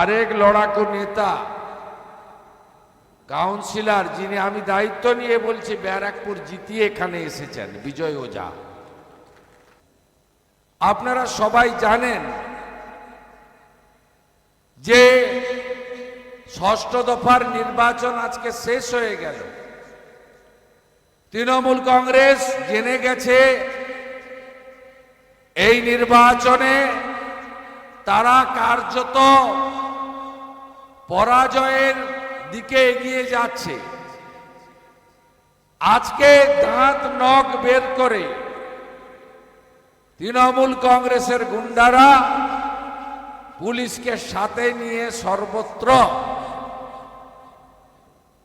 আরেক লড়াকু নেতা, কাউন্সিলর, যিনি আমি দায়িত্ব নিয়ে বলছি, ব্যারাকপুর জিতিয়ে এখানে এসেছেন, বিজয় ওঝা। আপনারা সবাই জানেন যে ষষ্ঠ দফার নির্বাচন আজকে শেষ হয়ে গেল। তৃণমূল কংগ্রেস জেনে গেছে, এই নির্বাচনে তারা কার্যত পরাজয়ের দিকে এগিয়ে যাচ্ছে। আজকে দাঁত নখ বের করে তৃণমূল কংগ্রেসের গুন্ডারা পুলিশকে সাথে নিয়ে সর্বত্র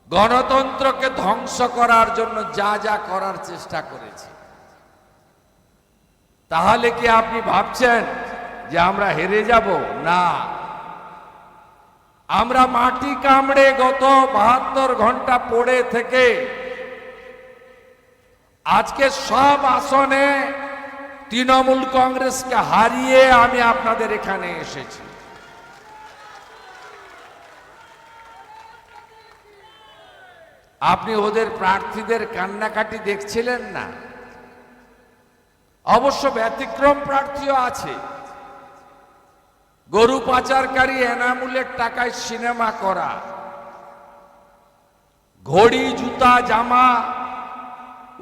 গণতন্ত্রকে ধ্বংস করার জন্য যা যা করার চেষ্টা করেছে। তাহলে কি আপনি ভাবছেন যে আমরা হেরে যাব? না। আমরা মাটি কামড়ে গত বাহাত্তর ঘণ্টা পড়ে থেকে আজকে সব আসনে তৃণমূল কংগ্রেসকে হারিয়ে আমি আপনাদের এখানে এসেছি। আপনি ওদের প্রার্থীদের কান্নাকাটি দেখছিলেন না? অবশ্য ব্যতিক্রম প্রার্থীও আছে। গরু পাচারকারী এনামুলের টাকায় সিনেমা করা, ঘড়ি, জুতা, জামা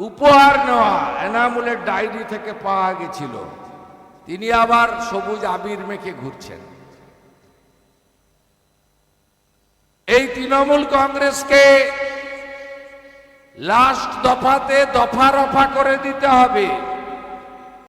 উপহার নেওয়া এনামুলের ডায়েরি থেকে পাওয়া গেছিল। তিনি আবার সবুজ আবির মেখে ঘুরছেন। এই তৃণমূল কংগ্রেসকে লাস্ট দফাতে দফা রফা করে দিতে হবে।